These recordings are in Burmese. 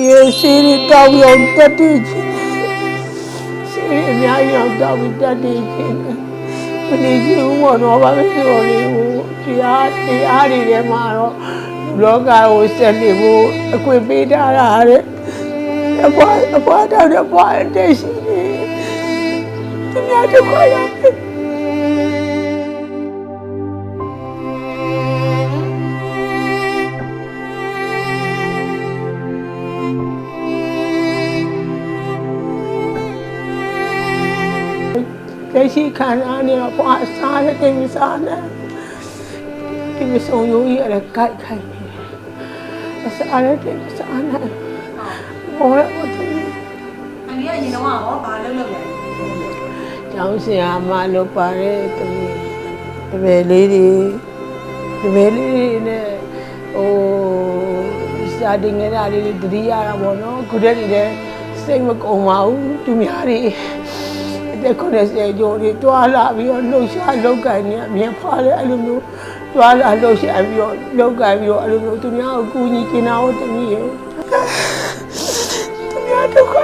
မြေစီရီတောင်းရောက်တက်တည်ခြင်းစီရီအများကြီးတော့တောင်းပြီးတက်တည်ခြင်းမနေချင်ဘူးပေါ့နော်ဘာဖြစ်လို့လဲဟိုတရားတရားတွေထဲမှာတော့လောကကိုဆက်နေဖို့အခွင့်ပေးထားတာတဲ့အပွားအပွားတော့တဲ့အပွားတက်ရှိနေသူများတို့ခွာရတယ် လက်ရှိခံစားနေတော့ဘွားစားတဲ့ကိမစားနဲ့ဒီမဆုံးရိုးကြီးအဲ့ဒါကြိုက်ခိုင်းနေတယ်အစားတဲ့ကိမစားနဲ့ဘောရတော့အမေကအရင်တော့ရောဘာလုပ်လုပ်လဲကျောင်းဆရာမလုပ်ပါတဲ့တမီးတပည့်လေးတွေတပည့်လေးတွေနဲ့ဟိုစာတင်ငယ်တာလေးတွေတတိရတာပေါ့နော်ခုတည်းတွေလည်းစိတ်မကုန်ပါဘူးသူများတွေအ သက်90ကျော်တွေတွာလာပြီးတော့လှုပ်ရှားလှုပ်ကန်နေအမြင်ဖားလဲအဲ့လိုမျိုးတွာလာလှုပ်ရှားပြီးတော့လှုပ်ကန်ပြီးတော့အဲ့လိုမျိုးသူများကိုကူညီကျင်တာဟုတ်တမီးရဲ့သူများဒုက္ခ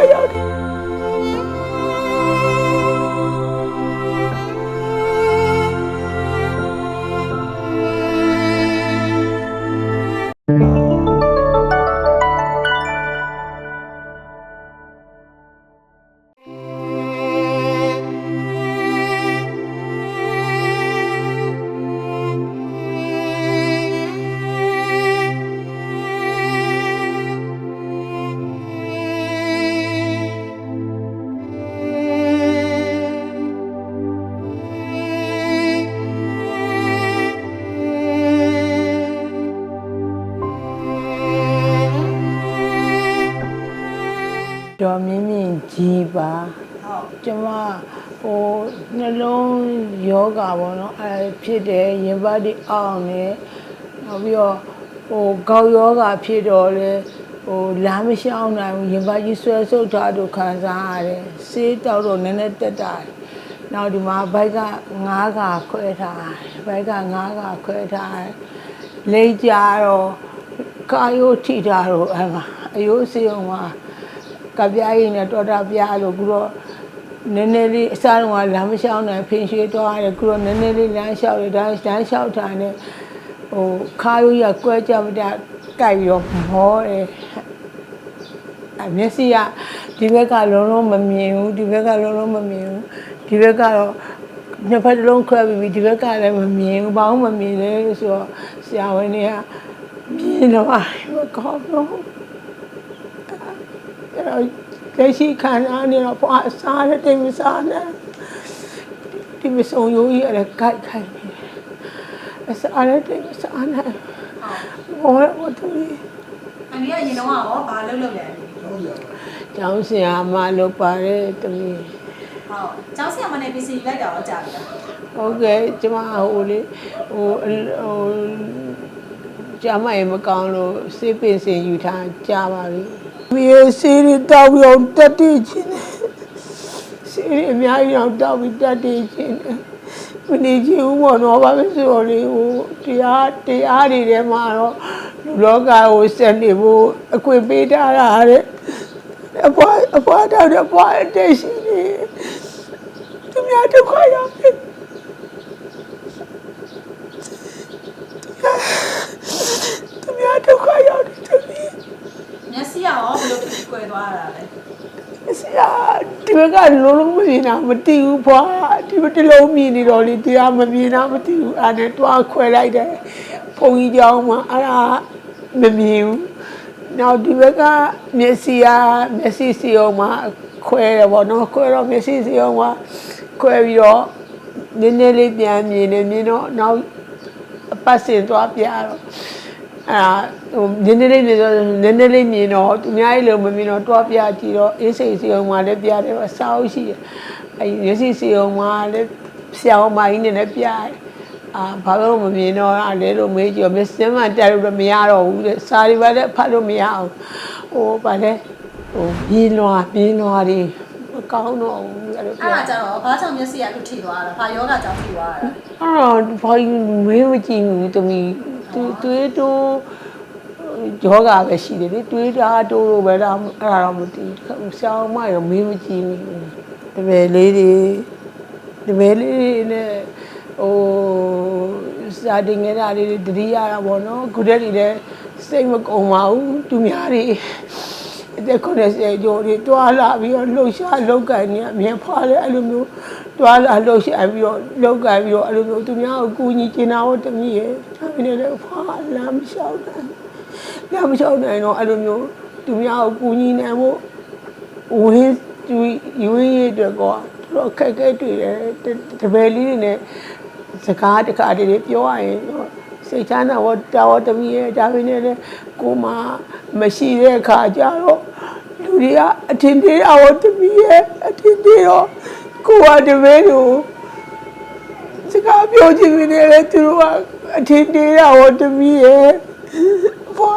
တော်မြင့်မြင့်ကြီးပါဟုတ်ကျမဟိုနှလုံးယောဂပေါ့နော်အဲဖြစ်တယ်ရင်ပတ်ဒီအောင်နေနောက်ပြီးတော့ဟိုကောက်ယောဂဖြစ်တော့လေဟိုလမ်းမရှောင်းနိုင်ဘူးရင်ပတ်ကြီးဆွဲဆုပ်ထားတို့ခံစားရတယ်ဆေးတောက်တော့နည်းနည်းတက်တာတယ်နောက်ဒီမှာဘိုက်ကငားကခွဲထားတယ်ဘိုက်ကငားကခွဲထားတယ်လိတ်ကြတော့ကာယိုထိတာတော့အဲမှာအယိုးစေအောင်မှာ ကပြားရင်နဲ့တော်တာပြားလို့ခုတော့နည်းနည်းလေးအစားတော့လမ်းမလျှောက်နိုင်ဖင်ရွှေသွားရတယ်ခုတော့နည်းနည်းလေးလမ်းလျှောက်ရဒါလမ်းလျှောက်တာနဲ့ဟိုခါရိုးရကွဲကြမတကြိုက်ပြီးတော့မောတယ်အမျက်စိကဒီဘက်ကလုံးလုံးမမြင်ဘူးဒီဘက်ကလုံးလုံးမမြင်ဘူးဒီဘက်ကတော့နှစ်ဖက်တစ်လုံးခွဲပြီးပြီဒီဘက်ကလည်းမမြင်ဘူးဘာမှမမြင်လဲလို့ဆိုတော့ဆရာဝန်တွေကမြင်တော့မကောင်းဘူး အဲ့တော့လက်ရှိခံစားနေတော့ဘွားစားတဲ့ကိမစားနဲ့ဒီမဆုံးရိုးကြီးအဲ့ဒါကြိုက်ခိုင်းနေတယ်အစားတဲ့ကိမစားနဲ့ဘောရတော့တမီးအမေကအရင်တော့ရောဘာလုပ်လုပ်လဲကျောင်းဆရာမလုပ်ပါတဲ့တမီးဟုတ်ကျောင်းဆရာမနဲ့ပစ္စည်းယူလိုက်တာတော့ကြာပြီလားဟုတ်ကဲ့ကျမဟိုလေဟိုဟိုကျမရေမကောင်းလို့စေးပင်စင်ယူထားကြပါပြီ မြေစီရီတောင်းရောက်တက်တည်ခြင်းနဲ့စီရီအများကြီးတော့တောင်းပြီးတက်တည်ခြင်းနဲ့မနေချင်ဘူးပေါ့နော်ဘာဖြစ်လို့လဲဟိုတရားတရားတွေထဲမှာတော့လူလောကကိုဆက်နေဖို့အခွင့်ပေးထားတာတဲ့အပွားအပွားတော့တဲ့အပွားတက်ရှိနေသူများဒုက္ခရောက်တယ်သူများဒုက္ခရောက်တယ်တမီး မျက်စိကရောဘယ်လိုဖြစ်ကွယ်သွား တာလဲဆရာဒီဘက်ကလုံးလုံးမမြင်တာမသိဘူးဖွာဒီဘက်တစ်လုံးမြင်နေတော့လေတရားမမြင်တာမသိဘူးအဲ့ဒါနဲ့တွားခွဲလိုက်တယ်ဘုံကြီးကြောင်းမှာအဲ့ဒါမမြင်ဘူးနောက်ဒီဘက်ကမျက်စိကမျက်စိစီအောင်မှာခွဲတယ်ပေါ့နော်ခွဲတော့မျက်စိစီအောင်မှာခွဲပြီးတော့နည်းနည်းလေးပြန်မြင်နေမြင်တော့နောက်အပတ်စင်သွားပြတော့ အာဟိုနည်းနည်းလေးနေတော့နည်းနည်းလေးမြင်တော့သူများကြီးလို့မမြင်တော့တွားပြကြည့်တော့အေးစိတ်စီအောင်မှလည်းပြတယ်အစားရှိတယ်အဲရစီစီအောင်မှလည်းဆရာအောင်မကြီးနေလည်းပြတယ်အာဘာလို့မမြင်တော့အဲ့လဲလို့မေးကြည့်တော့မစင်းမတက်လို့မရတော့ဘူးတဲ့စာရီပါလည်းဖတ်လို့မရအောင်ဟိုဗာလဲဟိုပြင်းလွာပြင်းလွာတွေမကောင်းတော့ဘူးအဲ့လိုအဲ့ပြောဒါကြတော့ဘာကြောင့်မျက်စိကလူထိသွားတာဘာယောဂကြောင့်ထိသွားတာအဲ့တော့ဘာကြီးမေးမကြည့်ဘူးတမီ သူသူတို့ယောဂပဲရှိတယ်လေတွေးတာတိုးလို့ပဲလားအဲ့ဒါတော့မသိဘူးဆောင်းမရောမေးမကြည့်ဘူးတပည့်လေးတွေတပည့်လေးတွေနဲ့ဟိုစာတင်ငယ်တာလေးတွေတတိရတာပေါ့နော်ခုတည်းတွေလည်းစိတ်မကုန်ပါဘူးသူများတွေအသက်90ကျော်တွေတွာလာပြီးတော့လှုပ်ရှားလောက်ကန်နေအမြင်ဖားလဲအဲ့လိုမျိုးတွာလာလှုပ်ရှားပြီးတော့လောက်ကန်ပြီးတော့အဲ့လိုမျိုးသူများကိုကူညီကျင်တာဟုတ်တမီးရဲ့ဒါပေ မဲ့လည်းဖားလမ်းမလျှောက်နိုင်လမ်းမလျှောက်နိုင်တော့အဲ့လိုမျိုးသူများကိုကူညီနိုင်ဖို့ဝင်းသူယူရင်းရအတွက်ကောတော့ခက်ခဲတွေ့တယ်တပည့်လေးတွေနဲ့စကားတခါတည်းပြောရရင်တော့စိတ်ချမ်းသာတော့တာဝတမီးရဲ့ဒါပေမဲ့လည်းကိုမမရှိတဲ့အခါကျတော့လူတွေကအထင်သေးတာဝတမီးရဲ့အထင်သေးတော့ကိုကတပည့်တို့စကား ပြောချင်နေတယ်သူတို့ကအထင်သေးတာဝတမီးရဲ့ဘော